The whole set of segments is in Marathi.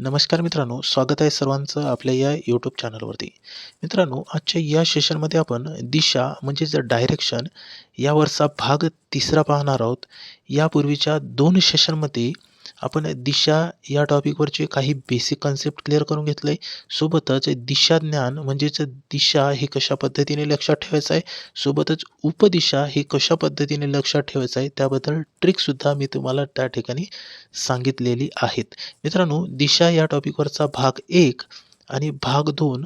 नमस्कार मित्रांनो, स्वागत आहे सर्वांचं आपल्या या यूट्यूब चॅनलवरती. मित्रांनो, आजच्या या सेशनमध्ये आपण दिशा म्हणजेच डायरेक्शन यावरचा भाग तिसरा पाहणार आहोत. यापूर्वीच्या दोन सेशनमध्ये आपण दिशा या टॉपिकवरचे काही बेसिक कन्सेप्ट क्लिअर करून घेतले. सोबतच दिशाज्ञान म्हणजेच दिशा हे कशा पद्धतीने लक्षात ठेवायचं आहे, सोबतच उपदिशा हे कशा पद्धतीने लक्षात ठेवायचं आहे, त्याबद्दल ट्रिकसुद्धा मी तुम्हाला त्या ठिकाणी सांगितलेली आहेत. मित्रांनो, दिशा या टॉपिकवरचा भाग एक आणि भाग दोन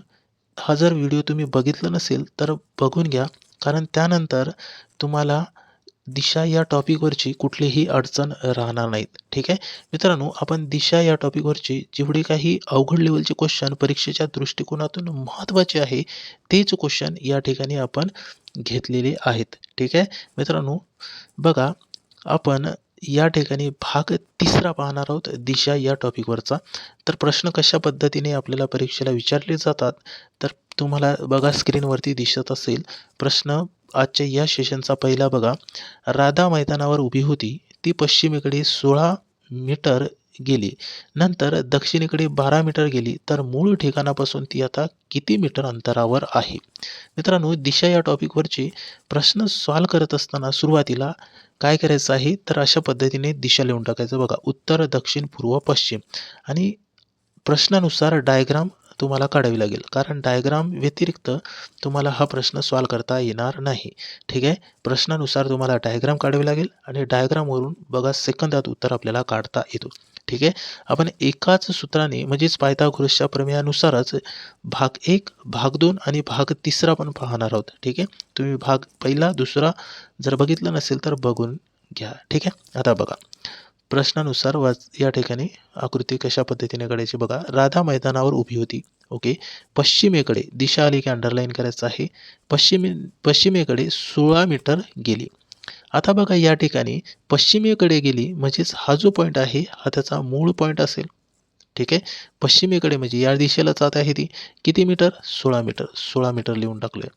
हा जर व्हिडिओ तुम्ही बघितला नसेल, तर बघून घ्या. कारण त्यानंतर तुम्हाला दिशा या टॉपिकवरची कुठलीही अडचण राहणार नाहीत. ठीक आहे. मित्रांनो, आपण दिशा या टॉपिकवरची जेवढे काही अवघड लेवलचे क्वेश्चन परीक्षेच्या दृष्टिकोनातून महत्त्वाचे आहे, तेच क्वेश्चन या ठिकाणी आपण घेतलेले आहेत. ठीक आहे. मित्रांनो, बघा आपण या ठिकाणी भाग तिसरा पाहणार आहोत दिशा या टॉपिकवरचा. तर प्रश्न कशा पद्धतीने आपल्याला परीक्षेला विचारले जातात, तर तुम्हाला बघा स्क्रीनवरती दिसत असेल. प्रश्न आजच्या या सेशनचा पहिला बघा. राधा मैदानावर उभी होती. ती पश्चिमेकडे 16 मीटर गेली. नंतर दक्षिणेकडे 12 मीटर गेली. तर मूळ ठिकाणापासून ती आता किती मीटर अंतरावर आहे? मित्रांनो, दिशा या टॉपिकवरचे प्रश्न सॉल्व करत असताना सुरुवातीला काय करायचं आहे, तर अशा पद्धतीने दिशा लिहून टाकायचं बघा. उत्तर, दक्षिण, पूर्व, पश्चिम आणि प्रश्नानुसार डायग्राम तुम्हाला काढावी लागेल. कारण डायग्राम व्यतिरिक्त तुम्हाला हा प्रश्न सॉल्व करता येणार नाही. ठीक आहे. प्रश्नानुसार तुम्हाला डायग्राम काढावी लागेल आणि डायग्रामवरून बघा सेकंदात उत्तर आपल्याला काढता येतो. ठीक आहे. आपण एकाच सूत्राने म्हणजेच पायथागोरसच्या प्रमेयानुसारच भाग एक भाग दोन आणि भाग तिसरा पण पाहणार आहोत. ठीक आहे. तुम्ही भाग पहिला, दुसरा जर बघितला नसेल, तर बघून घ्या. ठीक आहे. आता बघा. प्रश्नानुसार वाच या ठिकाणी आकृती कशा पद्धतीने काढायची बघा. राधा मैदानावर उभी होती. ओके. पश्चिमेकडे दिशा आली की अंडरलाईन करायचं आहे. पश्चिमे पश्चिमेकडे 16 मीटर गेली. आता बघा या ठिकाणी पश्चिमेकडे गेली म्हणजेच हा जो पॉईंट आहे, हा त्याचा मूळ पॉईंट असेल. ठीक आहे. पश्चिमेकडे म्हणजे या दिशेला जात आहे ती. किती मीटर? 16 मीटर. 16 मीटर लिहून टाकले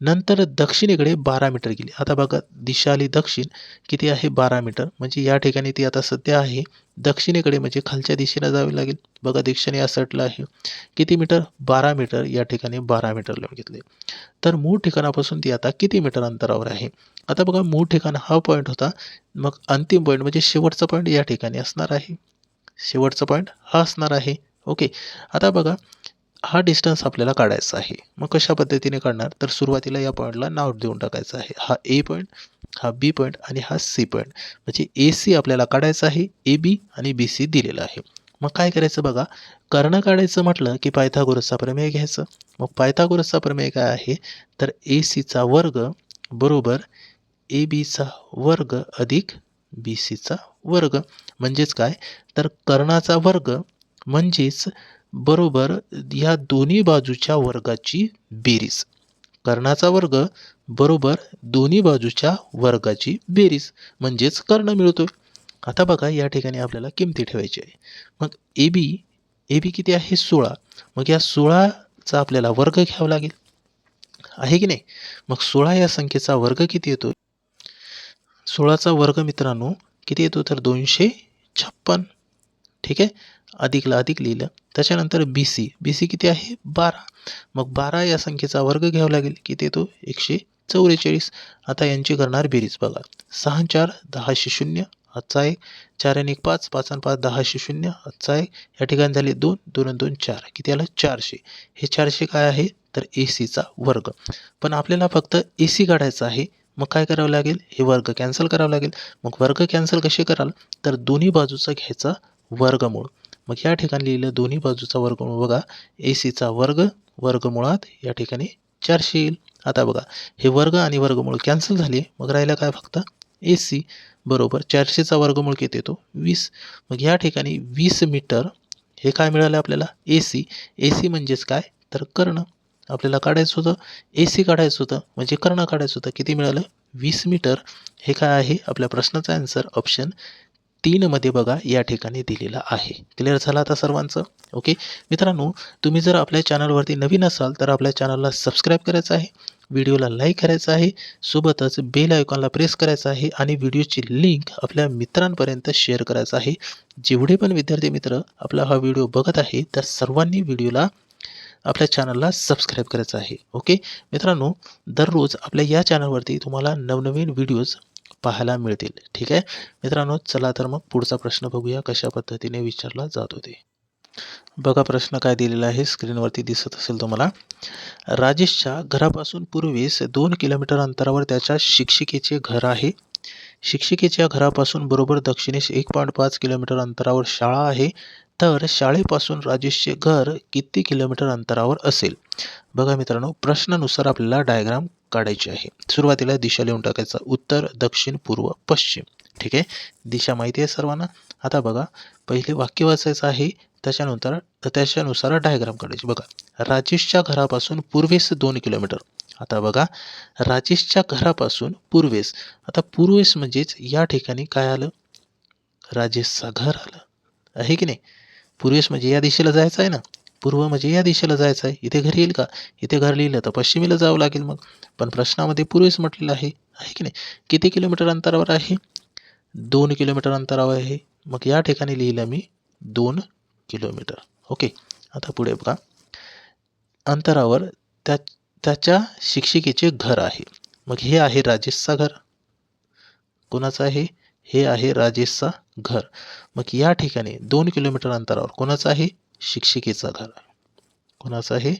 नंतर दक्षिणेकडे 12 मीटर गेली. आता बघा दिशा आली दक्षिण. किती आहे? 12 मीटर. म्हणजे या ठिकाणी ती आता सध्या आहे दक्षिणेकडे म्हणजे खालच्या दिशेला जावे लागेल. बघा दक्षिण या आहे. किती मीटर? 12 मीटर. या ठिकाणी 12 मीटर लिहून घेतले. तर मूळ ठिकाणापासून ती आता किती मीटर अंतरावर आहे? आता बघा मूळ ठिकाण हा पॉईंट होता. मग अंतिम पॉईंट म्हणजे शेवटचा पॉईंट या ठिकाणी असणार आहे. शेवटचा पॉईंट हा असणार आहे. ओके. आता बघा हा डिस्टन्स आपल्याला काढायचा आहे. मग कशा पद्धतीने काढणार? तर सुरुवातीला या पॉईंटला नाव देऊन टाकायचं आहे. हा ए पॉईंट, हा बी पॉईंट आणि हा सी पॉईंट. म्हणजे ए सी आपल्याला काढायचं आहे. ए बी आणि बी सी दिलेलं आहे. मग काय करायचं बघा. कर्ण काढायचं म्हटलं की पायथागोरसचा प्रमेय घ्यायचं. मग पायथागोरसचा प्रमेय काय आहे? तर ए सीचा वर्ग बरोबर ए बीचा वर्ग अधिक बी सीचा वर्ग. म्हणजेच काय? तर कर्णाचा वर्ग म्हणजेच बरोबर या दोन्ही बाजूच्या वर्गाची बेरीज. कर्णाचा वर्ग बरोबर दोन्ही बाजूच्या वर्गाची बेरीज म्हणजेच कर्ण मिळतो आता बघा या ठिकाणी आपल्याला किमती ठेवायची आहे. मग ए बी ए बी किती आहे? 16. मग या 16चा आपल्याला वर्ग घ्यावा लागेल. आहे की नाही? मग 16 या संख्येचा वर्ग किती येतो? 16चा वर्ग मित्रांनो किती येतो? तर 256. ठीक आहे. अधिकला अधिक लिहिलं. त्याच्यानंतर बी सी बी सी किती आहे? 12. मग 12 या संख्येचा वर्ग घ्यावा लागेल. किती येतो? 144. आता यांची करणार बेरीज बघा. सहा आणि 4 10शी 0 हातचा 1, 4 आणि 1 5, 5 आणि पाच दहाशे शून्य आजचा एक या ठिकाणी झाले 2, 2 आणि 2 4. किती आलं? चारशे हे चारशे काय आहे? तर ए सीचा वर्ग. पण आपल्याला फक्त ए सी काढायचा आहे. मग काय करावं लागेल? हे वर्ग कॅन्सल करावं लागेल. मग वर्ग कॅन्सल कसे कराल? तर दोन्ही बाजूचा घ्यायचा वर्गमूळ. मग या ठिकाणी लिहिलं दोन्ही बाजूचा वर्गमूळ बघा. ए सीचा वर्ग वर्गमुळात या ठिकाणी चारशे येईल. आता बघा हे वर्ग आणि वर्गमूळ कॅन्सल झाले. मग राहिलं काय फक्त? ए सी बरोबर 400चा वर्गमूळ किती येतो? वीस मग या ठिकाणी वीस मीटर हे काय मिळालं आपल्याला? ए सी ए सी म्हणजेच काय? तर कर्ण. आपल्याला काढायचं होतं. ए सी काढायचं होतं म्हणजे कर्ण काढायचं होतं. किती मिळालं? वीस मीटर. हे काय आहे? आपल्या प्रश्नाचं आन्सर ऑप्शन तीनमध्ये बघा या ठिकाणी दिलेला आहे. क्लिअर झालं आता सर्वांचं? ओके मित्रांनो तुम्ही जर आपल्या चॅनलवरती नवीन असाल तर आपल्या चॅनलला सबस्क्राईब करायचं आहे व्हिडिओला लाईक करायचं आहे सोबतच बेल आयकॉनला प्रेस करायचं आहे आणि व्हिडिओची लिंक आपल्या मित्रांपर्यंत शेअर करायचं आहे. जेवढे पण विद्यार्थी मित्र आपला हा व्हिडिओ बघत आहे त्या सर्वांनी व्हिडिओला आपल्या चॅनलला सबस्क्राईब करायचं आहे. ओके मित्रांनो दररोज आपल्या या चॅनलवरती तुम्हाला नवनवीन व्हिडिओज पाहायला मिळतील. ठीक आहे? मित्रांनो चला तर मग पुढचा प्रश्न बघूया कशा पद्धतीने विचारला जात होते. बघा प्रश्न काय दिलेला आहे. स्क्रीनवरती दिसत असेल तुम्हाला. राजेशच्या घरापासून पूर्वेस दोन किलोमीटर अंतरावर त्याच्या शिक्षिकेचे घर आहे. शिक्षिकेच्या घरापासून बरोबर दक्षिणेस एक पॉईंट पाच किलोमीटर अंतरावर शाळा आहे. तर शाळेपासून राजेशचे घर किती किलोमीटर अंतरावर असेल? बघा मित्रांनो प्रश्नानुसार आपल्याला डायग्राम काढायची आहे. सुरुवातीला दिशा लिहून टाकायचा. उत्तर दक्षिण पूर्व पश्चिम. ठीक आहे? दिशा माहिती आहे सर्वांना? आता बघा पहिले वाक्य वाचायचं आहे त्याच्यानंतर त्याच्यानुसार डायग्राम काढायची. बघा राजेशच्या घरापासून पूर्वेस दोन किलोमीटर. आता बघा राजेशच्या घरापासून पूर्वेस. आता पूर्वेस म्हणजेच या ठिकाणी काय आलं? राजेशचं घर आलं. आहे की नाही? पूर्वेस म्हणजे या दिशेला जायचं आहे ना? पूर्व म्हणजे या दिशेला जायचं आहे इथे घर येईल का? इथे घर लिहिलं तर पश्चिमेला जावं लागेल मग. पण प्रश्नामध्ये पूर्वीच म्हटलेलं आहे आहे की नाही? किती किलोमीटर अंतरावर आहे? दोन किलोमीटर अंतरावर आहे. मग या ठिकाणी लिहिलं मी दोन किलोमीटर. ओके आता पुढे बघा. अंतरावर त्या त्याच्या शिक्षिकेचे घर आहे. मग हे आहे राजेशचा घर. कोणाचं आहे? हे आहे राजेशचा घर. मग या ठिकाणी दोन किलोमीटर अंतरावर कोणाचं आहे? शिक्षिकेचं घर कोणाचं आहे?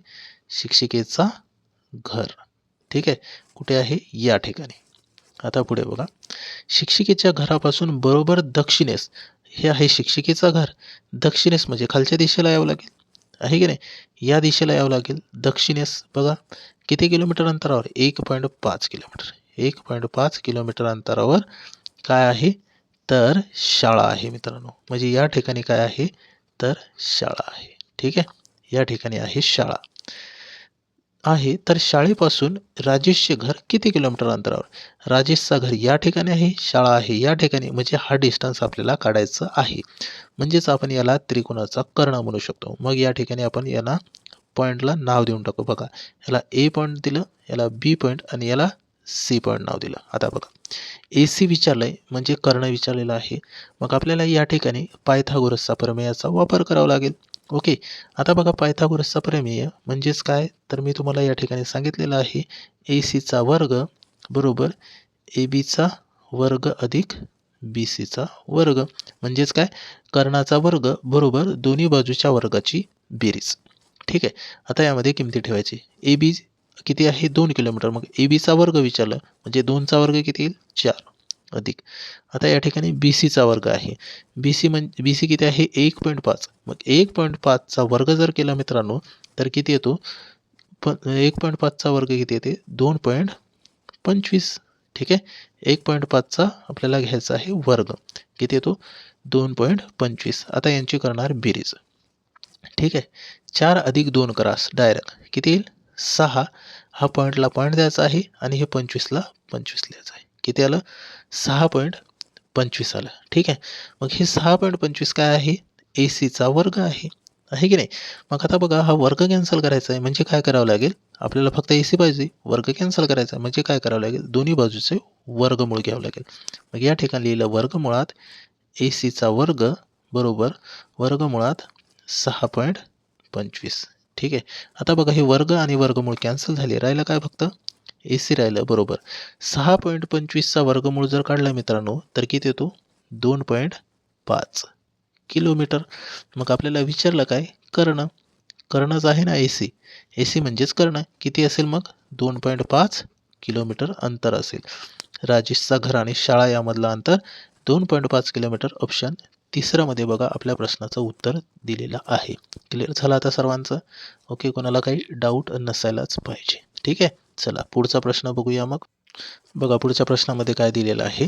शिक्षिकेचा घर. ठीक आहे? कुठे आहे? या ठिकाणी. आता पुढे बघा. शिक्षिकेच्या घरापासून बरोबर दक्षिणेस. हे आहे शिक्षिकेचं घर. दक्षिणेस म्हणजे खालच्या दिशेला यावं लागेल. आहे की नाही? या दिशेला यावं लागेल. दक्षिणेस बघा. किती किलोमीटर अंतरावर? एक पॉईंट पाच किलोमीटर. एक पॉईंट पाच किलोमीटर अंतरावर काय आहे? तर शाळा आहे मित्रांनो. म्हणजे या ठिकाणी काय आहे? तर शाळा आहे. ठीक आहे? या ठिकाणी आहे शाळा. आहे तर शाळेपासून राजेशचे घर किती किलोमीटर अंतरावर? राजेशचा घर या ठिकाणी आहे शाळा आहे या ठिकाणी म्हणजे हा डिस्टन्स आपल्याला काढायचं आहे. म्हणजेच आपण याला त्रिकोणाचा कर्ण म्हणू शकतो. मग या ठिकाणी आपण याला पॉईंटला नाव देऊन टाकू. बघा याला ए पॉईंट दिलं याला बी पॉईंट आणि याला सी पॉईंट नाव दिलं. आता बघा. ए सी विचारलं आहे म्हणजे कर्ण विचारलेलं आहे. मग आपल्याला या ठिकाणी पायथागोरसचा प्रमेयाचा वापर करावा लागेल. ओके. आता बघा पायथागोरसचा प्रमेय म्हणजेच काय? तर मी तुम्हाला या ठिकाणी सांगितलेलं आहे ए सीचा वर्ग बरोबर ए बीचा वर्ग अधिक बी सीचा वर्ग. म्हणजेच काय? कर्णाचा वर्ग बरोबर दोन्ही बाजूच्या वर्गाची बेरीज. ठीक आहे. आता यामध्ये किमती ठेवायची. ए बी किती आहे? दोन किलोमीटर. मग ए बीचा वर्ग विचारलं. म्हणजे दोनचा वर्ग किती येईल? चार अधिक. आता या ठिकाणी बी सीचा वर्ग आहे. बी सी म्हणजे बी सी किती आहे? एक पॉईंट पाच. मग एक पॉईंट पाचचा वर्ग जर केला मित्रांनो तर किती येतो? प एक पॉईंट पाचचा वर्ग किती येते? दोन पॉईंट पंचवीस. ठीक आहे? एक पॉईंट पाचचा आपल्याला घ्यायचा आहे वर्ग. किती येतो? दोन पॉईंट पंचवीस. आता यांची करणार बेरीज. ठीक आहे? चार अधिक दोन करास. डायरेक्ट. किती येईल? सहा हा पॉईंटला पॉईंट द्यायचा आहे आणि हे पंचवीसला पंचवीस लिहायचं आहे. किती आलं? सहा पॉईंट पंचवीस आलं. ठीक आहे? मग हे सहा पॉईंट पंचवीस काय आहे? ए सीचा वर्ग आहे. आहे की नाही? मग आता बघा हा वर्ग कॅन्सल करायचा आहे म्हणजे काय करावं लागेल? आपल्याला फक्त ए सी पाहिजे. वर्ग कॅन्सल करायचा आहे म्हणजे काय करावं लागेल? दोन्ही बाजूचे वर्गमूळ घ्यावं लागेल. मग या ठिकाणी लिहिलं वर्गमुळात ए सीचा वर्ग बरोबर वर्गमुळात सहा पॉईंट पंचवीस. ठीक आहे. आता बघा हे वर्ग आणि वर्गमूळ कॅन्सल झाले. राहिलं काय फक्त? ए सी राहिलं बरोबर. सहा पॉईंट पंचवीसचा वर्गमूळ जर काढला मित्रांनो तर किती येतो? दोन पॉईंट पाच किलोमीटर. मग आपल्याला विचारलं काय? कर्ण. कर्णच आहे ना ए सी ए सी म्हणजेच कर्ण. किती असेल मग? दोन पॉईंट पाच किलोमीटर अंतर असेल. राजेशचा घर आणि शाळा यामधलं अंतर दोन पॉईंट पाच किलोमीटर ऑप्शन तिसऱ्यामध्ये बघा आपल्या प्रश्नाचं उत्तर दिलेलं आहे. क्लिअर झालं आता सर्वांचं? ओके कोणाला काही डाऊट नसायलाच पाहिजे. ठीक आहे? चला पुढचा प्रश्न बघूया मग. बघा पुढच्या प्रश्नामध्ये काय दिलेलं आहे?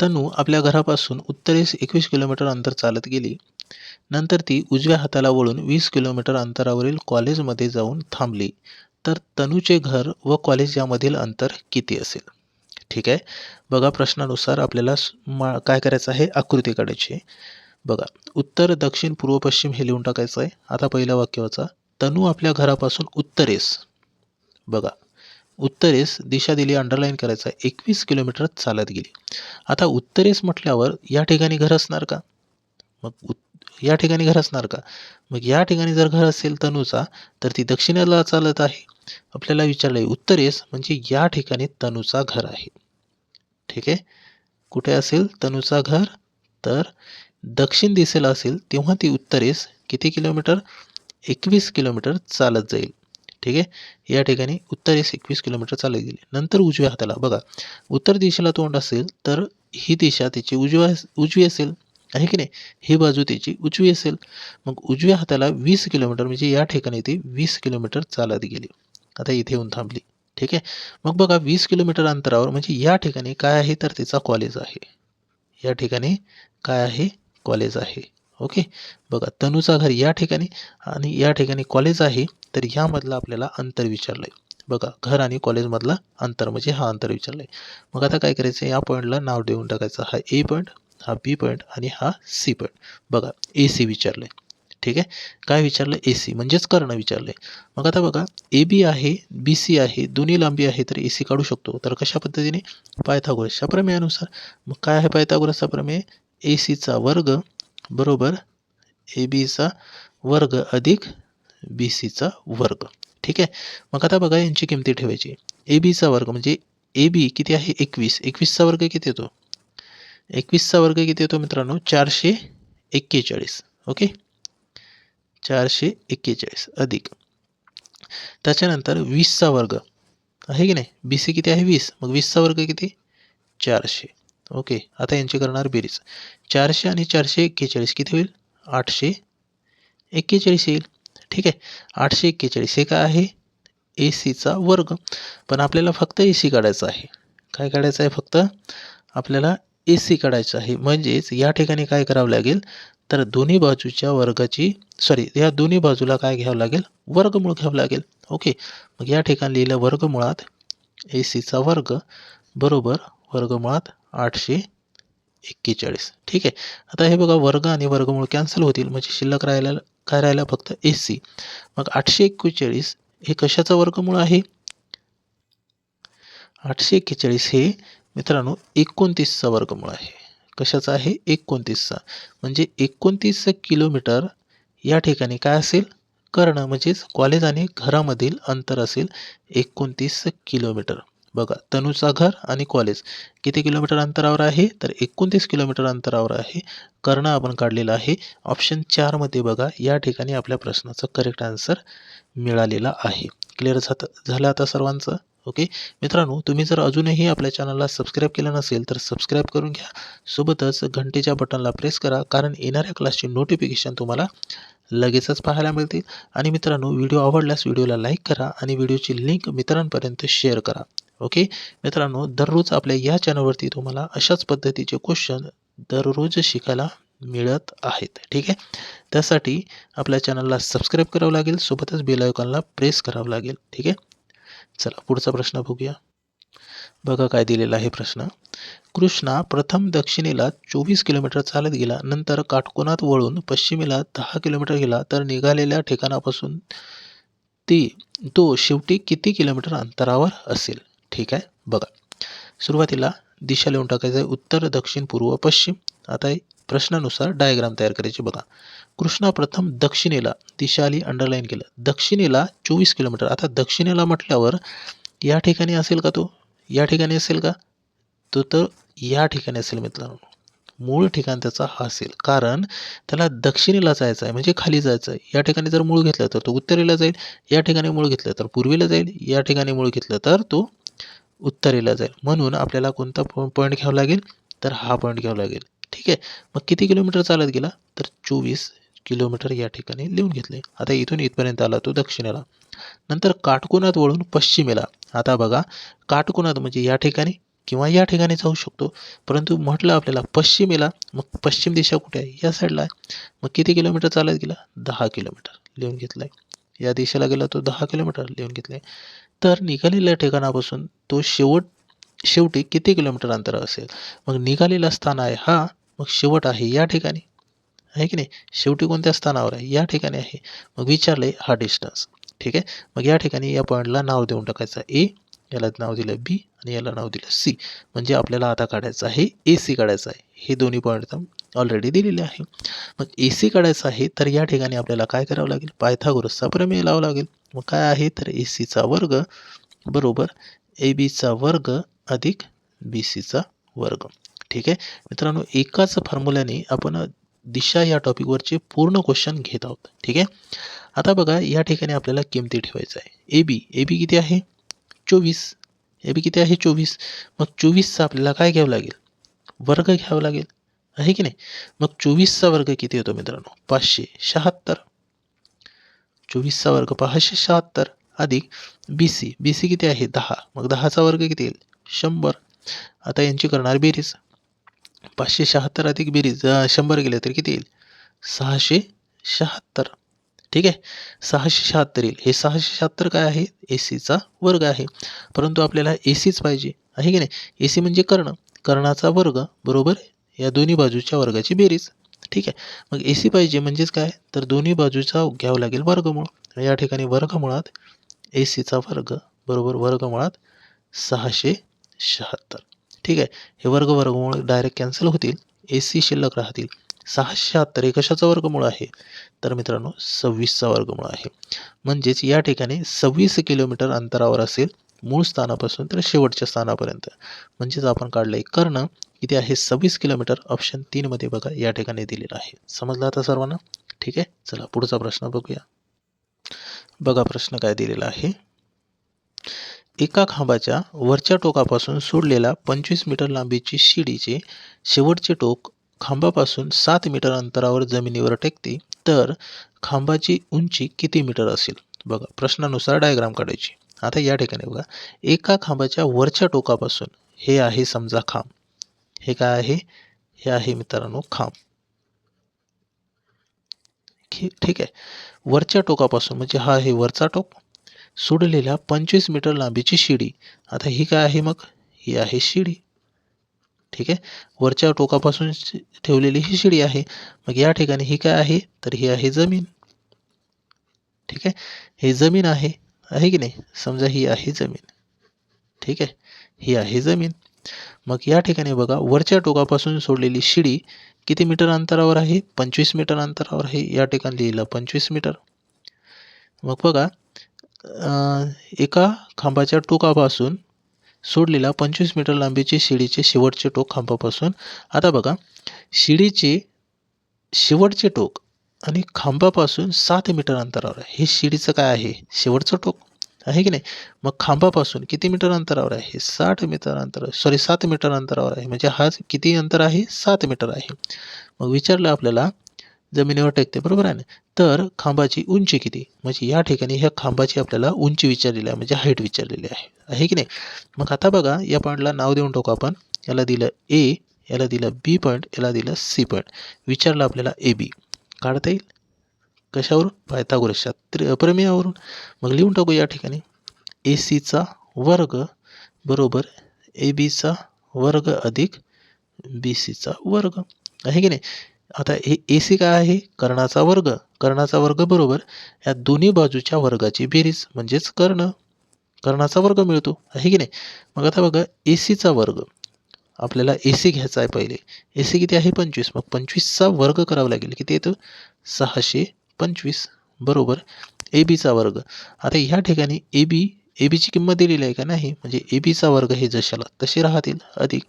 तनू आपल्या घरापासून उत्तरेस एकवीस किलोमीटर अंतर चालत गेली. नंतर ती उजव्या हाताला वळून वीस किलोमीटर अंतरावरील कॉलेजमध्ये जाऊन थांबली. तर तनूचे घर व कॉलेज यामधील अंतर किती असेल? ठीक आहे? बघा प्रश्नानुसार आपल्याला मा काय करायचं आहे? आकृती काढायची बघा उत्तर दक्षिण पूर्व पश्चिम हे लिहून टाकायचं आहे. आता पहिल्या वाक्याचा तनू आपल्या घरापासून उत्तरेस. बघा उत्तरेस दिशा दिली अंडरलाईन करायचं आहे. एकवीस किलोमीटर चालत गेली. आता उत्तरेस म्हटल्यावर या ठिकाणी घर असणार का? मग उत् या ठिकाणी घर असणार का? मग या ठिकाणी जर घर असेल तनूचा तर ती दक्षिणेला चालत आहे. आपल्याला विचारलं आहे उत्तरेस म्हणजे या ठिकाणी तनूचा घर आहे. ठीक आहे? कुठे असेल तनूचा घर? तर दक्षिण दिशेला असेल तेव्हा ती उत्तरेस किती किलोमीटर? एकवीस किलोमीटर चालत जाईल. ठीक आहे? या ठिकाणी उत्तरेस एकवीस किलोमीटर चालत गेली नंतर उजव्या हाताला बघा. उत्तर दिशेला तोंड असेल तर ही दिशा त्याची उजव्या उजवी असेल. आहे की नाही? ही बाजू त्याची उजवी असेल. मग उजव्या हाताला वीस किलोमीटर म्हणजे या ठिकाणी ती वीस किलोमीटर चालत गेली. आता इथे येऊन थांबली. ठीक आहे? मग बघा वीस किलोमीटर अंतरावर म्हणजे या ठिकाणी काय आहे? तर तिचा कॉलेज आहे. या ठिकाणी काय आहे? कॉलेज आहे. ओके बघा तनूचा घर या ठिकाणी आणि या ठिकाणी कॉलेज आहे तर ह्यामधला आपल्याला अंतर विचारलं आहे बघा घर आणि कॉलेजमधला अंतर म्हणजे हा अंतर विचारलं आहे मग आता काय करायचं या पॉईंटला नाव देऊन टाकायचं. हा ए पॉईंट हा बी पॉईंट आणि हा सी पॉईंट बघा ए सी विचारलं आहे ठीक आहे? काय विचारलं? ए सी म्हणजेच कर्ण विचारलं. आहे मग आता बघा ए बी आहे बी सी आहे दोन्ही लांबी आहे तर ए सी काढू शकतो. तर कशा पद्धतीने? पायथागोरसच्या प्रमेयानुसार. मग काय आहे पायथागोरसचा प्रमेय? ए सीचा वर्ग बरोबर ए बीचा वर्ग अधिक बी सीचा वर्ग. ठीक आहे? मग आता बघा यांची किमती ठेवायची. ए बीचा वर्ग म्हणजे ए बी किती आहे? एकवीस. एकवीसचा वर्ग किती येतो? एकवीसचा वर्ग किती येतो मित्रांनो? चारशे एक्केचाळीस. ओके? चारशे एक्केचाळीस अधिक. त्याच्यानंतर वीसचा वर्ग. आहे की नाही? बी सी किती आहे? वीस. मग वीसचा वर्ग किती? चारशे. ओके. आता यांची करणार बेरीज. चारशे आणि चारशे एक्केचाळीस किती होईल? आठशे एक्केचाळीस येईल. ठीक आहे. आठशे एक्केचाळीस. हे काय आहे? ए सीचा वर्ग. पण आपल्याला फक्त ए सी काढायचं आहे. काय काढायचं आहे? फक्त आपल्याला ए सी काढायचं आहे. म्हणजेच या ठिकाणी काय करावं लागेल? तर दोन्ही बाजूच्या वर्गाची सॉरी या दोन्ही बाजूला काय घ्यावं लागेल? वर्गमूळ घ्यावं लागेल. ओके मग या ठिकाणी लिहिलं वर्गमुळात ए सीचा वर्ग बरोबर वर्गमुळात आठशे एक्केचाळीस. ठीक आहे. आता हे बघा वर्ग आणि वर्गमूळ कॅन्सल होतील. म्हणजे शिल्लक राहायला काय राहिला? फक्त ए सी मग आठशे एक्केचाळीस हे कशाचं वर्गमूळ आहे? आठशे एक्केचाळीस हे मित्रांनो एकोणतीसचा वर्गमूळ आहे. कशाचा आहे? एकोणतीसचा. म्हणजे एकोणतीस किलोमीटर या ठिकाणी काय असेल? कर्ण म्हणजेच कॉलेज आणि घरामधील अंतर असेल एकोणतीस किलोमीटर. बघा तनूचा घर आणि कॉलेज किती किलोमीटर अंतरावर आहे? तर एकोणतीस किलोमीटर अंतरावर आहे. कर्ण आपण काढलेला आहे. ऑप्शन चारमध्ये बघा या ठिकाणी आपल्या प्रश्नाचं करेक्ट आन्सर मिळालेला आहे. क्लिअर झात झालं आता सर्वांचं? ओके मित्रांनो तुम्ही जर अजूनही आपल्या चॅनलला सबस्क्राईब केलं नसेल तर सबस्क्राईब करून घ्या. सोबतच घंटेच्या बटनला प्रेस करा कारण येणाऱ्या क्लासची नोटिफिकेशन तुम्हाला लगेचच पाहायला मिळतील. आणि मित्रांनो व्हिडिओ आवडल्यास व्हिडिओला लाईक करा आणि व्हिडिओची लिंक मित्रांपर्यंत शेअर करा. ओके मित्रांनो दररोज आपल्या या चॅनलवरती तुम्हाला अशाच पद्धतीचे क्वेश्चन दररोज शिकायला मिळत आहेत. ठीक आहे? त्यासाठी आपल्या चॅनलला सबस्क्राईब करावं लागेल. सोबतच बेल आयकॉनला प्रेस करावं लागेल. ठीक आहे? चला पुढचा प्रश्न बघूया. बघा काय दिलेला आहे प्रश्न. कृष्णा प्रथम दक्षिणेला चोवीस किलोमीटर चालत गेला. नंतर काटकोनात वळून पश्चिमेला दहा किलोमीटर गेला. तर निघालेल्या ठिकाणापासून ती तो शेवटी किती किलोमीटर अंतरावर असेल? ठीक आहे? बघा. सुरुवातीला दिशा लिहून टाकायचं आहे उत्तर दक्षिण पूर्व पश्चिम. आता हे प्रश्नानुसार डायग्राम तयार करायची बघा. कृष्णा प्रथम दक्षिणेला दिशाली अंडरलाईन केलं. दक्षिणेला चोवीस किलोमीटर आता दक्षिणेला म्हटल्यावर या ठिकाणी असेल का तो? या ठिकाणी असेल का? तो तर या ठिकाणी असेल मित्रांनो. मूळ ठिकाण त्याचा हा असेल. कारण त्याला दक्षिणेला जायचं आहे म्हणजे खाली जायचं आहे. या ठिकाणी जर मूळ घेतलं तर तो उत्तरेला जाईल या ठिकाणी मूळ घेतलं तर पूर्वेला जाईल या ठिकाणी मूळ घेतलं तर तो उत्तरेला जाईल. म्हणून आपल्याला कोणता पॉईंट घ्यावा लागेल? तर हा पॉईंट घ्यावा लागेल. ठीक आहे. मग किती किलोमीटर चालत गेला? तर चोवीस किलोमीटर या ठिकाणी लिहून घेतले. आता इथून इथपर्यंत आला तो दक्षिणेला. नंतर काटकोनात वळून पश्चिमेला. आता बघा काटकोनात म्हणजे या ठिकाणी किंवा या ठिकाणी जाऊ शकतो. परंतु म्हटलं आपल्याला पश्चिमेला मग पश्चिम दिशा कुठे आहे? या साईडला आहे. मग किती किलोमीटर चालत गेला? दहा किलोमीटर लिहून घेतलं आहे या दिशेला गेला तो दहा किलोमीटर लिहून घेतलं आहे तर निघालेल्या ठिकाणापासून तो शेवट शेवटी किती किलोमीटर अंतर असेल? मग निघालेला स्थान आहे हा मग शेवट आहे या ठिकाणी. आहे की नाही? शेवटी कोणत्या स्थानावर आहे? या ठिकाणी आहे. मग विचारले हा डिस्टन्स ठीक आहे? मग या ठिकाणी या पॉईंटला नाव देऊन टाकायचं ए याला नाव दिलं बी आणि याला नाव दिलं सी म्हणजे आपल्याला आता काढायचं आहे ए सी काढायचं आहे. हे दोन्ही पॉईंट ऑलरेडी दिलेले आहे. मग ए सी काढायचं आहे तर या ठिकाणी आपल्याला काय करावं लागेल? पायथागोरसचा प्रमेय लावावं लागेल. मग काय आहे? तर ए सीचा वर्ग बरोबर ए बीचा वर्ग अधिक बी सीचा वर्ग. ठीक आहे? मित्रांनो एकाच फॉर्म्युल्याने आपण दिशा या टॉपिकवरचे पूर्ण क्वेश्चन घेत आहोत ठीक आहे? आता बघा या ठिकाणी आपल्याला किमती ठेवायचं आहे. ए बी ए बी किती आहे? चोवीस. ए बी किती आहे? चोवीस. मग चोवीसचा आपल्याला काय घ्यावं लागेल? वर्ग घ्यावा लागेल. आहे की नाही? मग चोवीसचा वर्ग किती होतो मित्रांनो? पाचशे शहात्तर. चोवीसचा वर्ग पाचशे शहात्तर अधिक बी सी बी सी किती आहे? दहा. मग दहाचा वर्ग किती येईल? शंभर. आता यांची करणार बेरीज. पाचशे शहात्तर अधिक बेरीज शंभर गेले तर किती येईल? सहाशे शहात्तर. ठीक आहे? सहाशे शहात्तर येईल. हे सहाशे शहात्तर काय आहे? ए सीचा वर्ग आहे. परंतु आपल्याला ए सीच पाहिजे. आहे की नाही? ए सी म्हणजे कर्ण. कर्णाचा वर्ग बरोबर या दोन्ही बाजूच्या वर्गाची बेरीज. ठीक आहे? मग ए सी पाहिजे म्हणजेच काय? तर दोन्ही बाजूचा घ्यावं लागेल वर्गमूळ. या ठिकाणी वर्गमुळात ए सीचा वर्ग बरोबर वर्गमुळात सहाशे शहात्तर. ठीक आहे. हे वर्ग वर्गमूळ डायरेक्ट कॅन्सल होतील. ए सी शिल्लक राहतील. सहाशे शहात्तर हे कशाचा वर्गमूळ आहे? तर मित्रांनो सव्वीसचा वर्गमूळ आहे. म्हणजेच या ठिकाणी सव्वीस किलोमीटर अंतरावर असेल मूळ स्थानापासून तर शेवटच्या स्थानापर्यंत. म्हणजेच आपण काढलं एक कर्ण. किती आहे सव्वीस किलोमीटर. ऑप्शन तीनमध्ये बघा या ठिकाणी दिलेलं आहे. समजलं आता सर्वांना? ठीक आहे. चला पुढचा प्रश्न बघूया. बघा प्रश्न काय दिलेला आहे. एका खांबाच्या वरच्या टोकापासून सोडलेल्या पंचवीस मीटर लांबीची शिडीचे शेवटचे टोक खांबापासून सात मीटर अंतरावर जमिनीवर टेकते तर खांबाची उंची किती मीटर असेल? बघा प्रश्नानुसार डायग्राम काढायची. आता या ठिकाणी बघा एका खांबाच्या वरच्या टोकापासून हे आहे समजा खांब. हे काय आहे? हे आहे मित्रांनो खांब. ठीक आहे. वरच्या टोकापासून म्हणजे हा आहे वरचा टोक सोडलेल्या पंचवीस मीटर लांबीची शिडी. आता ही काय आहे मग? ही आहे शिडी. ठीक आहे? वरच्या टोकापासून ठेवलेली ही शिडी आहे. मग या ठिकाणी ही काय आहे? तर ही आहे जमीन. ठीक आहे? हे जमीन आहे. आहे की नाही? समजा ही आहे जमीन. ठीक आहे? ही आहे जमीन. मग या ठिकाणी बघा वरच्या टोकापासून सोडलेली शिडी किती मीटर अंतरावर आहे? पंचवीस मीटर अंतरावर आहे. या ठिकाणी लिहिलं पंचवीस मीटर. मग बघा एका खांबाच्या टोकापासून सोडलेला पंचवीस मीटर लांबीचे शिडीचे शेवटचे टोक खांबापासून. आता बघा शिडीचे शेवटचे टोक आणि खांबापासून सात मीटर अंतरावर आहे. हे शिडीचं काय आहे? शेवटचं टोक आहे की नाही? मग खांबापासून किती मीटर अंतरावर आहे? हे साठ मीटर अंतर सॉरी सात मीटर अंतरावर आहे. म्हणजे हा किती अंतर आहे? सात मीटर आहे. मग विचारलं आपल्याला जमिनीवर टेकते बरोबर आहे ना? तर खांबाची उंची किती? म्हणजे या ठिकाणी ह्या खांबाची आपल्याला उंची विचारलेली आहे म्हणजे हाईट विचारलेली आहे. आहे की नाही? मग आता बघा या पॉईंटला नाव देऊन टाकू आपण. याला दिलं ए याला दिलं बी पॉईंट याला दिलं सी पॉईंट विचारलं आपल्याला ए बी काढता येईल? कशावरून? पायथागोरसच्या त्रि प्रमेयावरून. मग लिहून टाकू या ठिकाणी. ए सीचा वर्ग बरोबर ए बीचा वर्ग अधिक बी सीचा वर्ग. आहे की नाही? आता हे ए सी काय आहे? कर्णाचा वर्ग. कर्णाचा वर्ग बरोबर. या दोन्ही बाजूच्या वर्गाची बेरीज म्हणजेच कर्ण. कर्णाचा वर्ग मिळतो. आहे की नाही? मग आता बघा ए सीचा वर्ग. आपल्याला ए सी घ्यायचा आहे पहिले. ए सी किती आहे? पंचवीस. मग पंचवीसचा वर्ग करावा लागेल. किती येतं? सहाशे पंचवीस. बरोबर. ए बीचा वर्ग. आता ह्या ठिकाणी ए बी ए बीची किंमत दिलेली आहे का नाही? म्हणजे ए बीचा वर्ग हे जशाला तसे राहतील अधिक.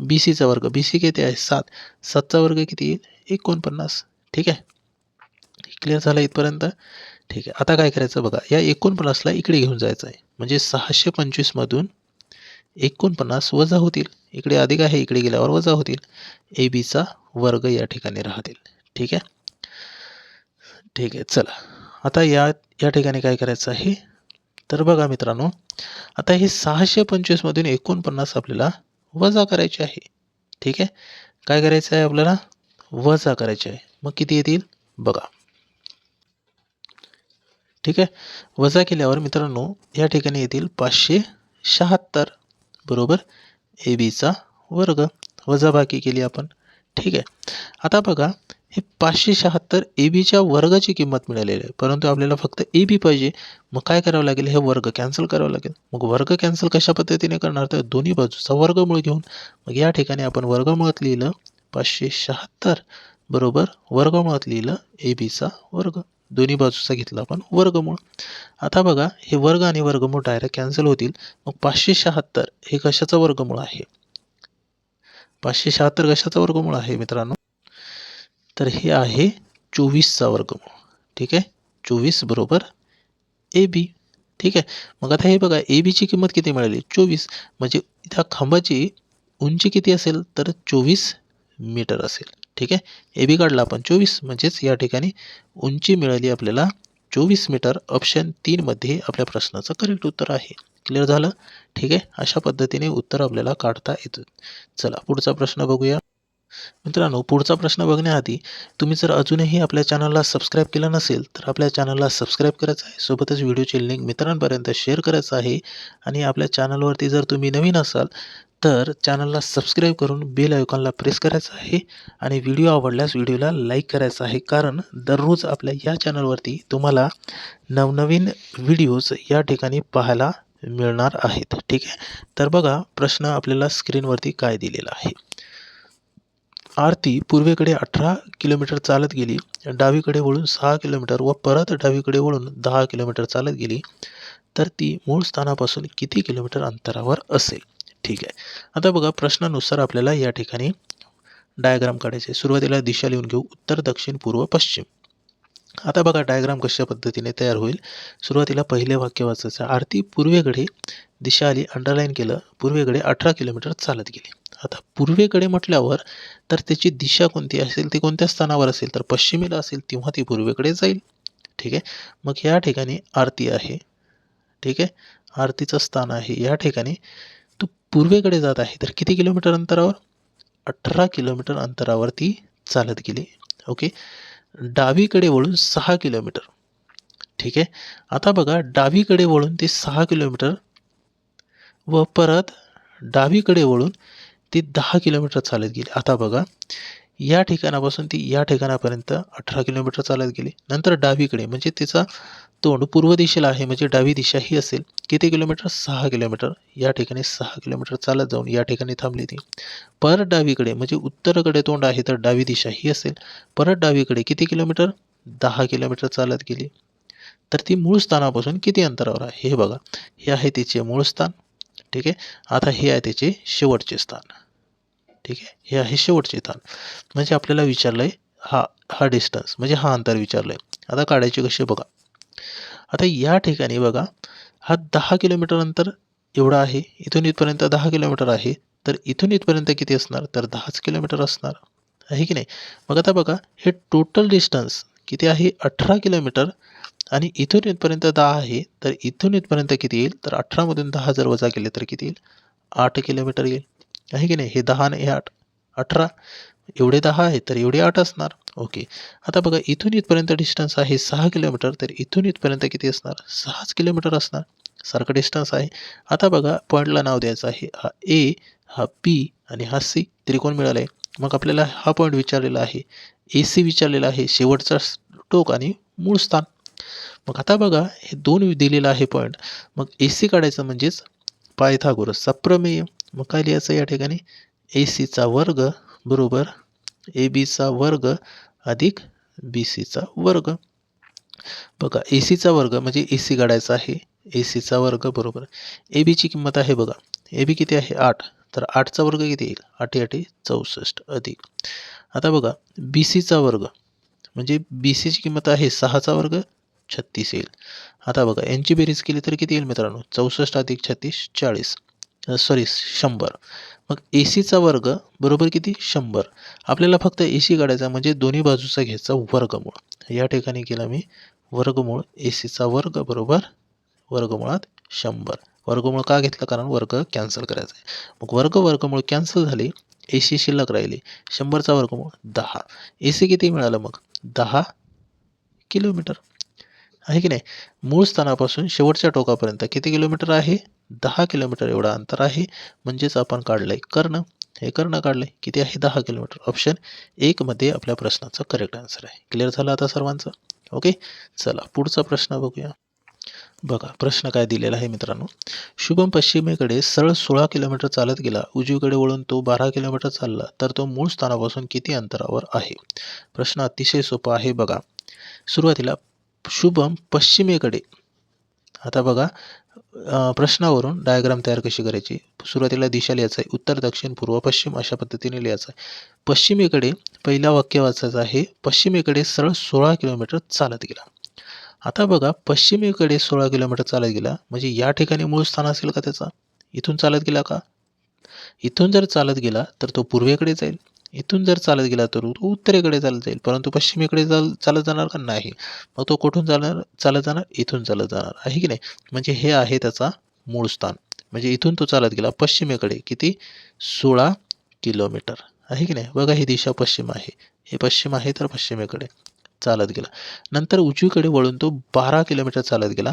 बी सीचा वर्ग. बी सी किती आहे? सात. सातचा वर्ग किती येईल? एकोणपन्नास. ठीक आहे? क्लिअर झालं इथपर्यंत? ठीक आहे. आता काय करायचं बघा या एकोणपन्नासला इकडे घेऊन जायचं आहे. म्हणजे सहाशे पंचवीसमधून एकोणपन्नास वजा होतील. इकडे अधिक आहे इकडे गेल्यावर वजा होतील. ए बीचा वर्ग या ठिकाणी राहतील. ठीक आहे? ठीक आहे चला. आता या या ठिकाणी काय करायचं आहे? तर बघा मित्रांनो आता हे सहाशे पंचवीसमधून एकोणपन्नास आपल्याला वजा करायचे आहे. ठीक आहे? काय करायचं आहे आपल्याला? वजा करायचे आहे. मग किती येतील? बघा. ठीक आहे? वजा केल्यावर मित्रांनो या ठिकाणी येतील पाचशे शहात्तर. बरोबर? ए बीचा वर्ग. वजाबाकी केली आपण. ठीक आहे? आता बघा हे पाचशे शहात्तर ए बीच्या वर्गाची किंमत मिळालेली आहे. परंतु आपल्याला फक्त ए बी पाहिजे. मग काय करावं लागेल? हे वर्ग कॅन्सल करावं लागेल. मग वर्ग कॅन्सल कशा पद्धतीने करणार? तर दोन्ही बाजूचा वर्गमूळ घेऊन. मग या ठिकाणी आपण वर्गमुळात लिहिलं. पाचशे शहात्तर बरोबर? वर्गमुळात लिहिलं ए बीचा वर्ग. दोन्ही बाजूचा घेतला आपण वर्गमूळ. आता बघा हे वर्ग आणि वर्गमूळ डायरेक्ट कॅन्सल होतील. मग पाचशे शहात्तर हे कशाचा वर्गमूळ आहे? पाचशे शहात्तर कशाचा वर्गमूळ आहे मित्रांनो? तर हे आहे चोवीसचा वर्गमूळ. ठीक आहे? चोवीस बरोबर? ए बी ठीक आहे? मग आता हे बघा ए बीची किंमत किती मिळाली? चोवीस. म्हणजे त्या खांबाची उंची किती असेल? तर चोवीस मीटर असेल. ठीक आहे? ए बी काढला आपण चोवीस. म्हणजेच या ठिकाणी उंची मिळाली आपल्याला चोवीस मीटर. ऑप्शन तीनमध्ये आपल्या प्रश्नाचं करेक्ट उत्तर आहे. क्लिअर झालं? ठीक आहे? अशा पद्धतीने उत्तर आपल्याला काढता येतं. चला पुढचा प्रश्न बघूया. मित्रांनो पुढचा प्रश्न बघण्याआधी तुम्ही जर अजूनही आपल्या चॅनलला सबस्क्राईब केलं नसेल तर आपल्या चॅनलला सबस्क्राईब करायचं आहे. सोबतच व्हिडिओची लिंक मित्रांपर्यंत शेअर करायचं आहे. आणि आपल्या चॅनलवरती जर तुम्ही नवीन असाल तर चॅनलला सबस्क्राईब करून बेल आयकॉनला प्रेस करायचं आहे आणि व्हिडिओ आवडल्यास व्हिडिओला लाईक करायचं आहे. कारण दररोज आपल्या या चॅनलवरती तुम्हाला नवनवीन व्हिडिओज या ठिकाणी पाहायला मिळणार आहेत. ठीक आहे? तर बघा प्रश्न आपल्याला स्क्रीनवरती काय दिलेला आहे. आरती पूर्वेकडे अठरा किलोमीटर चालत गेली डावीकडे वळून सहा किलोमीटर व परत डावीकडे वळून दहा किलोमीटर चालत गेली तर ती मूळ स्थानापासून किती किलोमीटर अंतरावर असेल? ठीक आहे. आता बघा प्रश्नानुसार आपल्याला या ठिकाणी डायग्राम काढायचे सुरुवातीला दिशा लिहून घेऊ. उत्तर दक्षिण पूर्व पश्चिम. आता बघा डायग्राम कशा पद्धतीने तयार होईल? सुरुवातीला पहिले वाक्य वाचायचं. आरती पूर्वेकडे दिशा आली अंडरलाईन केलं. पूर्वेकडे अठरा किलोमीटर चालत गेली. आता पूर्वेकडे म्हटल्यावर तर त्याची दिशा कोणती असेल? ती कोणत्या स्थानावर असेल? तर पश्चिमेला असेल तेव्हा ती पूर्वेकडे जाईल. ठीक आहे? मग या ठिकाणी आरती आहे. ठीक आहे? आरतीचं स्थान आहे. या ठिकाणी तो पूर्वेकडे जात आहे. तर किती किलोमीटर अंतरावर? अठरा किलोमीटर अंतरावर ती चालत गेली. ओके डावीकडे वळून सहा किलोमीटर. ठीक आहे? आता बघा डावीकडे वळून ते सहा किलोमीटर व परत डावीकडे वळून ती दहा किलोमीटर चालत गेली. आता बघा या ठिकाणापासून ती या ठिकाणापर्यंत अठरा किलोमीटर चालत गेली. नंतर डावीकडे म्हणजे तिचा तोंड पूर्व दिशेला आहे म्हणजे डावी दिशा ही असेल किती किलोमीटर सहा किलोमीटर या ठिकाणी सहा किलोमीटर चालत जाऊन या ठिकाणी थांबली ती. परत डावीकडे म्हणजे उत्तरेकडे तोंड आहे तर डावी दिशा ही असेल. परत डावीकडे किती किलोमीटर? दहा किलोमीटर चालत गेली. तर ती मूळ स्थानापासून किती अंतरावर आहे? हे बघा. हे आहे तिचे मूळ स्थान. ठीक आहे? आता हे आहे त्याचे शेवटचे स्थान. ठीक आहे? हे आहे शेवटचे स्थान म्हणजे आपल्याला विचारलं आहे हा हा डिस्टन्स म्हणजे हा अंतर विचारलं आहे आता काढायचे कसे बघा. आता या ठिकाणी बघा हा दहा किलोमीटर अंतर एवढा आहे इथून इथपर्यंत दहा किलोमीटर आहे तर इथून इथपर्यंत किती असणार? तर दहाच किलोमीटर असणार. आहे की नाही? मग आता बघा हे टोटल डिस्टन्स किती आहे? अठरा किलोमीटर आणि इथून इथपर्यंत दहा आहे तर इथून इथपर्यंत किती येईल? तर अठरामधून दहा जर वजा केले तर किती येईल? आठ किलोमीटर येईल. आहे की नाही? हे दहा आणि हे आठ. अठरा. एवढे दहा आहे तर एवढे आठ असणार. ओके. आता बघा इथून इथपर्यंत डिस्टन्स आहे सहा किलोमीटर तर इथून इथपर्यंत किती असणार? सहाच किलोमीटर असणार. सारखं डिस्टन्स आहे. आता बघा पॉईंटला नाव द्यायचं आहे. हा ए हा पी आणि हा सी त्रिकोण मिळाला आहे मग आपल्याला हा पॉईंट विचारलेला आहे. ए सी विचारलेला आहे. शेवटचा टोक आणि मूळ स्थान. मग आता बघा हे दोन दिलेलं आहे पॉईंट मग ए सी काढायचं म्हणजेच पायथागोरसचा प्रमेय मग काय लिहायचं या ठिकाणी? ए सीचा वर्ग बरोबर ए बीचा वर्ग अधिक बी सीचा वर्ग. बघा ए सीचा वर्ग म्हणजे ए सी काढायचा आहे. ए सीचा वर्ग बरोबर. ए बीची किंमत आहे बघा. ए बी किती आहे? आठ. तर आठचा वर्ग किती येईल? आठी आठी चौसष्ट अधिक. आता बघा बी सीचा वर्ग म्हणजे बी सीची किंमत आहे सहाचा वर्ग छत्तीस येईल. आता बघा यांची बेरीज केली तर किती येईल मित्रांनो? चौसष्ट अधिक छत्तीस चाळीस. सॉरी शंभर. मग ए सीचा वर्ग बरोबर किती? शंभर. आपल्याला फक्त ए सी काढायचा म्हणजे दोन्ही बाजूचा घ्यायचा वर्गमूळ. या ठिकाणी केला मी वर्गमूळ. ए सीचा वर्ग बरोबर वर्गमुळात शंभर. वर्गमूळ का घेतलं? कारण वर्ग कॅन्सल करायचा आहे. मग वर्ग वर्गमूळ कॅन्सल झाली ए सी शिल्लक राहिली. शंभरचा वर्गमूळ दहा. ए सी किती मिळालं मग? दहा किलोमीटर. आहे की नाही? मूळ स्थानापासून शेवटच्या टोकापर्यंत किती किलोमीटर आहे? दहा किलोमीटर एवढा अंतर आहे. म्हणजेच आपण काढलंय कर्ण. हे कर्ण काढलंय. किती आहे? दहा किलोमीटर. ऑप्शन एकमध्ये आपल्या प्रश्नाचा करेक्ट आन्सर आहे. क्लिअर झालं आता सर्वांचं? ओके चला पुढचा प्रश्न बघूया. बघा प्रश्न काय दिलेला आहे मित्रांनो? शुभम पश्चिमेकडे सरळ सोळा किलोमीटर चालत गेला. उजवीकडे वळून तो बारा किलोमीटर चालला तर तो मूळ स्थानापासून किती अंतरावर आहे? प्रश्न अतिशय सोपा आहे बघा. सुरुवातीला शुभम पश्चिमेकडे. आता बघा प्रश्नावरून डायग्राम तयार कशी करायची? सुरुवातीला दिशा लिहायचं आहे उत्तर दक्षिण पूर्व पश्चिम अशा पद्धतीने लिहायचं आहे. पश्चिमेकडे पहिला वाक्य वाचायचं आहे पश्चिमेकडे सरळ सोळा किलोमीटर चालत गेला. आता बघा पश्चिमेकडे सोळा किलोमीटर चालत गेला म्हणजे या ठिकाणी मूळ स्थान असेल का त्याचा? इथून चालत गेला का? इथून जर चालत गेला तर तो पूर्वेकडे जाईल. इथून जर चालत गेला तर तो उत्तरेकडे चालत जाईल. परंतु पश्चिमेकडे चाल चालत जाणार का? नाही. मग तो कुठून जाणार? चालत जाणार इथून चालत जाणार. आहे की नाही? म्हणजे हे आहे त्याचा मूळ स्थान. म्हणजे इथून तो चालत गेला पश्चिमेकडे किती? सोळा किलोमीटर. आहे की नाही? बघा ही दिशा पश्चिम आहे. हे पश्चिम आहे तर पश्चिमेकडे चालत गेला. नंतर उजवीकडे वळून तो बारा किलोमीटर चालत गेला.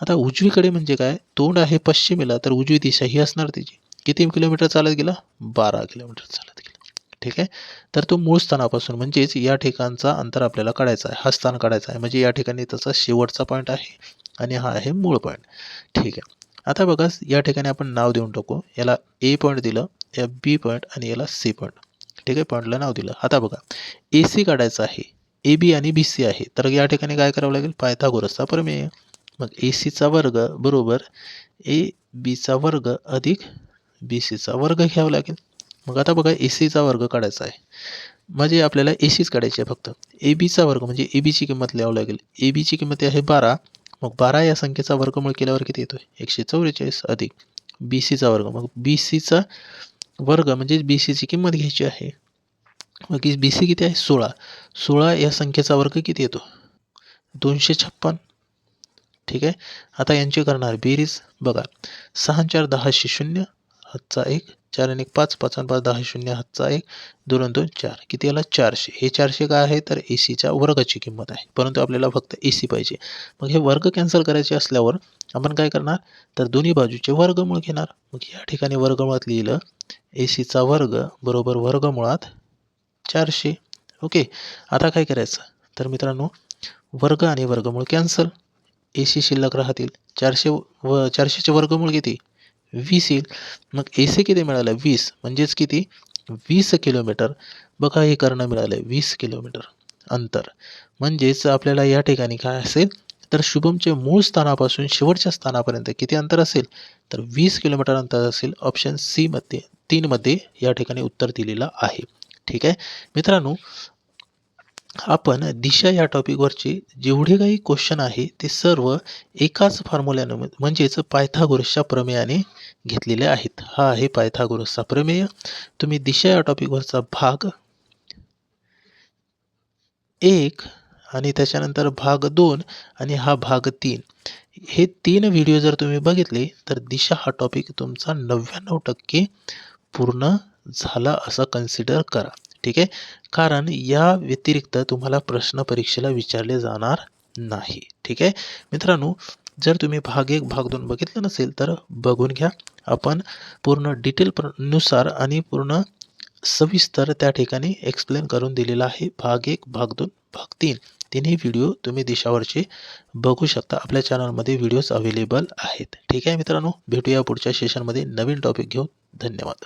आता उजवीकडे म्हणजे काय? तोंड आहे पश्चिमेला तर उजवी दिशा ही असणार त्याची किती किलोमीटर चालत गेला? बारा किलोमीटर चालत ठीक आहे? तर तो मूळ स्थानापासून म्हणजेच या ठिकाणचा अंतर आपल्याला काढायचा आहे. हा स्थान काढायचा आहे. म्हणजे या ठिकाणी त्याचा शेवटचा पॉईंट आहे आणि हा आहे मूळ पॉईंट ठीक आहे. आता बघा या ठिकाणी आपण नाव देऊन टाकू. याला ए पॉईंट दिलं या बी पॉईंट आणि याला सी पॉईंट ठीक आहे? पॉईंटला नाव दिलं. आता बघा ए सी काढायचं आहे. ए बी आणि बी सी आहे. तर या ठिकाणी काय करावं लागेल? पायथागोरसचा प्रमेय. मग ए सीचा वर्ग बरोबर. ए बीचा वर्ग अधिक बी सीचा वर्ग घ्यावा लागेल. मग आता बघा ए सीचा वर्ग काढायचा आहे. म्हणजे आपल्याला ए सीच काढायची आहे फक्त. ए बीचा वर्ग म्हणजे ए बीची किंमत लिहावं लागेल. ए बीची किंमत आहे बारा. मग बारा या संख्येचा वर्गमूळ केल्यावर किती येतो एकशे चौवेचाळीस अधिक बी सीचा वर्ग. मग बी सीचा वर्ग म्हणजे बी सीची किंमत घ्यायची आहे. मग बी सी किती आहे? सोळा. सोळा या संख्येचा वर्ग किती येतो? दोनशे छप्पन. ठीक आहे? आता यांची करणार बेरीज. बघा. सहा चार दहाशे शून्य. हातचा एक. चार आणि एक पाच पाच आणि पाच दहा शून्य हातचा एक दोन दोन चार. किती आला? चारशे. हे चारशे काय आहे? तर ए सीच्या वर्गाची किंमत आहे. परंतु आपल्याला फक्त ए सी पाहिजे. मग हे वर्ग कॅन्सल करायचे असल्यावर आपण काय करणार? तर दोन्ही बाजूचे वर्गमूळ घेणार. मग या ठिकाणी वर्गमुळात लिहिलं ए सीचा वर्ग बरोबर वर्गमुळात चारशे. ओके. आता काय करायचं? तर मित्रांनो वर्ग आणि वर्गमूळ कॅन्सल. ए सी शिल्लक राहतील. चारशे व चारशेचे वर्गमूळ किती? वीस येईल. मग ए सी किती मिळालं? वीस. म्हणजेच किती? वीस किलोमीटर. बघा हे करणं मिळालं वीस किलोमीटर अंतर. म्हणजेच आपल्याला या ठिकाणी काय असेल? तर शुभमचे मूळ स्थानापासून शेवटच्या स्थानापर्यंत किती अंतर असेल? तर वीस किलोमीटर अंतर असेल. ऑप्शन सीमध्ये तीनमध्ये या ठिकाणी उत्तर दिलेलं आहे. ठीक आहे? मित्रांनो आपण दिशा या टॉपिकवरचे जेवढे काही क्वेश्चन आहे ते सर्व एकाच फॉर्म्युल्यानं म्हणजेच पायथागोरसच्या प्रमेयाने घेतलेले आहेत. हा आहे पायथागोरसचा प्रमेय. तुम्ही दिशा या टॉपिकवरचा भाग एक आणि त्याच्यानंतर भाग दोन आणि हा भाग तीन. हे तीन व्हिडिओ जर तुम्ही बघितले तर दिशा हा टॉपिक तुमचा नव्याण्णव टक्के पूर्ण झाला असं कन्सिडर करा. ठीक आहे? कारण या व्यतिरिक्त तुम्हाला प्रश्न परीक्षेला विचारले जाणार नाही. ठीक आहे? मित्रांनो जर तुम्ही भाग एक भाग दोन बघितलं नसेल तर बघून घ्या. आपण पूर्ण डिटेल प्रनुसार आणि पूर्ण सविस्तर त्या ठिकाणी एक्सप्लेन करून दिलेला आहे. भाग एक भाग दोन भाग तीन. तिन्ही व्हिडिओ तुम्ही दिशावरचे बघू शकता. आपल्या चॅनलमध्ये व्हिडिओज अवेलेबल आहेत. ठीक आहे मित्रांनो? भेटूया पुढच्या सेशनमध्ये नवीन टॉपिक घेऊन धन्यवाद.